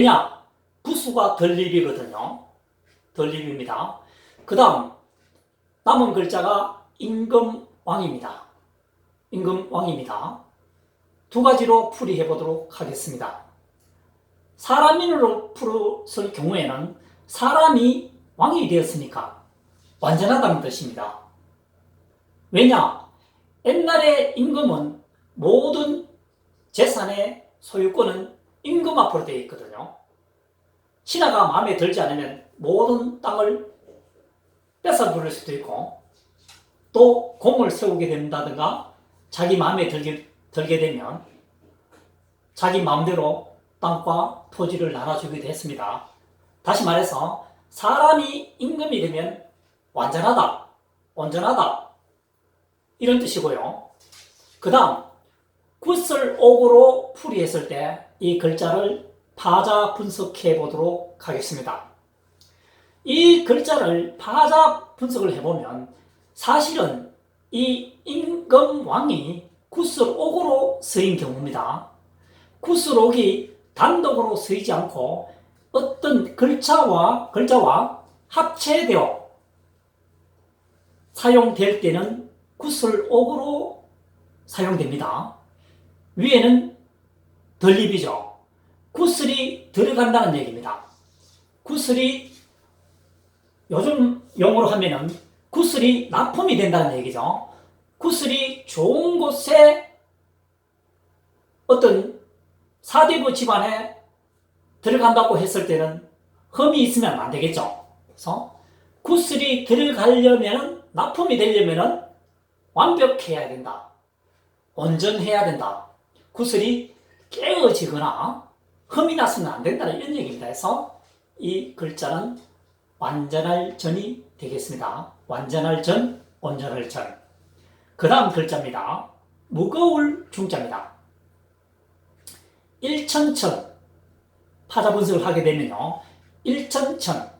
왜냐? 구수가 덜립이거든요. 덜립입니다. 그 다음, 남은 글자가 임금왕입니다. 임금왕입니다. 두 가지로 풀이해 보도록 하겠습니다. 사람인으로 풀었을 경우에는 사람이 왕이 되었으니까 완전하다는 뜻입니다. 왜냐? 옛날에 임금은 모든 재산의 소유권은 임금 앞으로 되어 있거든요. 신하가 마음에 들지 않으면 모든 땅을 뺏어 부를 수도 있고 또 공을 세우게 된다든가 자기 마음에 들게, 들게 되면 자기 마음대로 땅과 토지를 나눠주기도 했습니다. 다시 말해서 사람이 임금이 되면 완전하다, 온전하다 이런 뜻이고요. 그 다음 굿을 옥으로 풀이했을 때 이 글자를 파자 분석해 보도록 하겠습니다. 이 글자를 파자 분석을 해보면 사실은 이 임금왕이 굿을 옥으로 쓰인 경우입니다. 굿을 옥이 단독으로 쓰이지 않고 어떤 글자와 글자와 합체되어 사용될 때는 굿을 옥으로 사용됩니다. 위에는 덜립이죠. 구슬이 들어간다는 얘기입니다. 구슬이 요즘 용어로 하면은 구슬이 납품이 된다는 얘기죠. 구슬이 좋은 곳에 어떤 사대부 집안에 들어간다고 했을 때는 흠이 있으면 안 되겠죠. 그래서 구슬이 들어가려면 납품이 되려면 완벽해야 된다. 온전해야 된다. 구슬이 깨어지거나 흠이 났으면 안 된다는 이런 얘기입니다. 해서 이 글자는 완전할 전이 되겠습니다. 완전할 전, 온전할 전. 그 다음 글자입니다. 무거울 중자입니다. 일천천 파자 분석을 하게 되면요. 일천천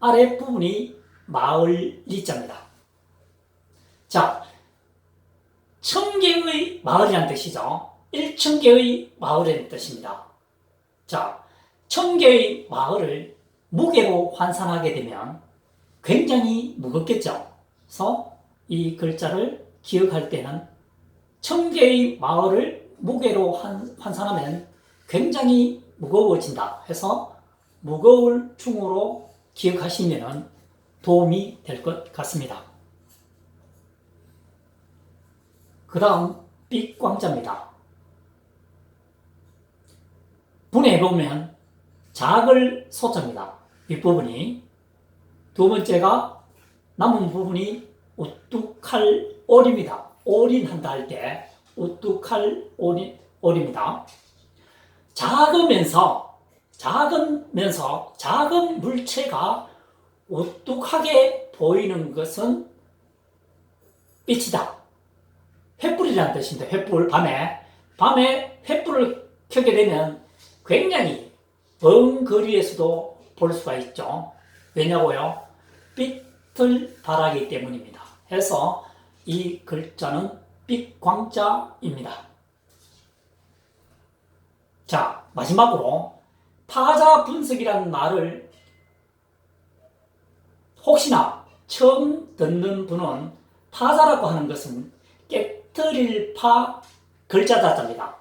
아랫부분이 마을 리자입니다. 자, 천개의 마을이라는 뜻이죠. 일천개의 마을이라는 뜻입니다. 자, 천개의 마을을 무게로 환산하게 되면 굉장히 무겁겠죠. 그래서 이 글자를 기억할 때는 천개의 마을을 무게로 환, 환산하면 굉장히 무거워진다 해서 무거울 중으로 기억하시면 도움이 될 것 같습니다. 그 다음 삐광자입니다. 분해해보면 작을 소자입니다. 윗부분이 두 번째가 남은 부분이 우뚝할 올입니다. 올인한다 할때 우뚝할 올이, 올입니다. 작으면서 작으면서 작은 물체가 우뚝하게 보이는 것은 빛이다. 횃불이라는 뜻입니다. 횃불 밤에 밤에 횃불을 켜게 되면 굉장히 먼 거리에서도 볼 수가 있죠. 왜냐고요? 빛을 발하기 때문입니다. 해서 이 글자는 빛광자입니다. 자, 마지막으로 파자 분석이라는 말을 혹시나 처음 듣는 분은 파자라고 하는 것은 깨뜨릴 파 글자 자자입니다.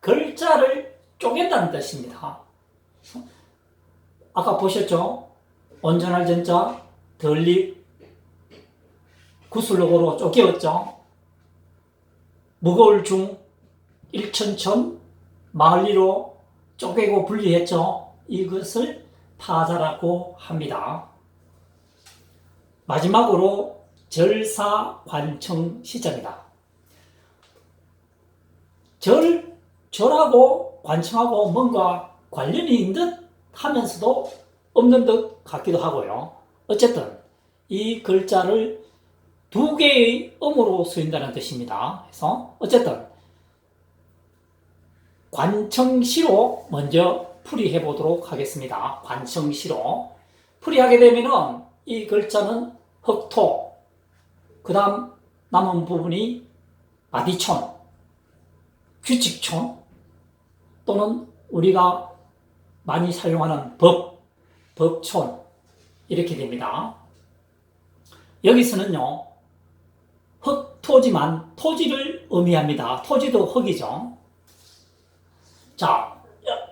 글자를 쪼갠다는 뜻입니다. 아까 보셨죠? 온전할 전자, 덜립, 구슬록으로 쪼개었죠? 무거울 중, 일천천, 마을리로 쪼개고 분리했죠? 이것을 파자라고 합니다. 마지막으로 절사관청 시자입니다. 절, 절하고 관청하고 뭔가 관련이 있는 듯 하면서도 없는 듯 같기도 하고요. 어쨌든 이 글자를 두 개의 음으로 쓰인다는 뜻입니다. 그래서 어쨌든 관청시로 먼저 풀이해 보도록 하겠습니다. 관청시로 풀이하게 되면은 이 글자는 흑토, 그 다음 남은 부분이 마디촌, 규칙촌 또는 우리가 많이 사용하는 법, 법촌 이렇게 됩니다. 여기서는요 흙 토지만 토지를 의미합니다. 토지도 흙이죠. 자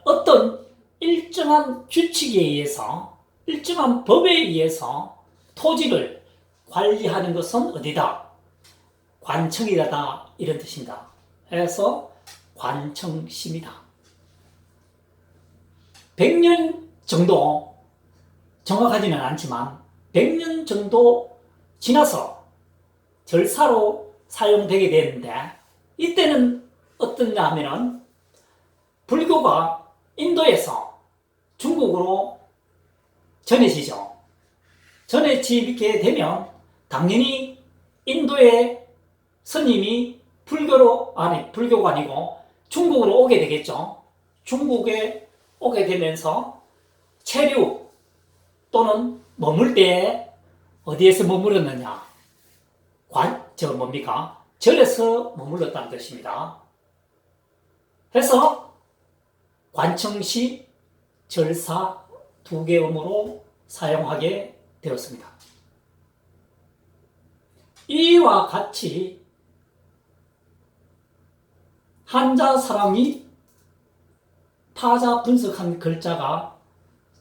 어떤 일정한 규칙에 의해서 일정한 법에 의해서 토지를 관리하는 것은 어디다? 관청이다 이런 뜻입니다. 해서 관청시입니다. 100년 정도 정확하지는 않지만 100년 정도 지나서 절사로 사용되게 되는데 이때는 어떤가 하면은 불교가 인도에서 중국으로 전해지죠. 전해지게 되면 당연히 인도의 스님이 불교로 아니 불교가 아니고 중국으로 오게 되겠죠. 중국에 오게 되면서 체류 또는 머물 때 어디에서 머물렀느냐? 관, 저 뭡니까? 절에서 머물렀다는 뜻입니다. 해서 관청시, 절사 두 개음으로 사용하게 되었습니다. 이와 같이 한자 사람이 타자 분석한 글자가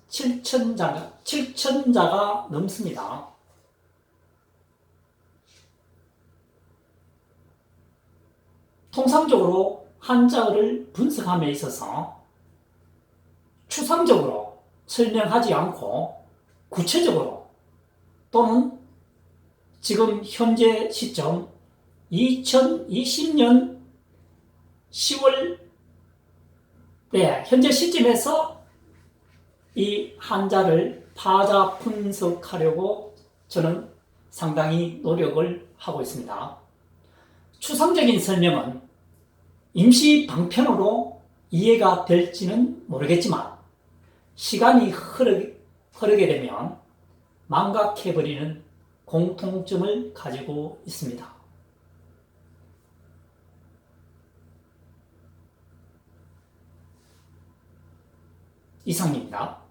7천자가, 7천자가 넘습니다. 통상적으로 한자어를 분석함에 있어서 추상적으로 설명하지 않고 구체적으로 또는 지금 현재 시점 2020년 10월 네, 현재 시점에서 이 한자를 파자 분석하려고 저는 상당히 노력을 하고 있습니다. 추상적인 설명은 임시 방편으로 이해가 될지는 모르겠지만 시간이 흐르, 흐르게 되면 망각해버리는 공통점을 가지고 있습니다. 이상입니다.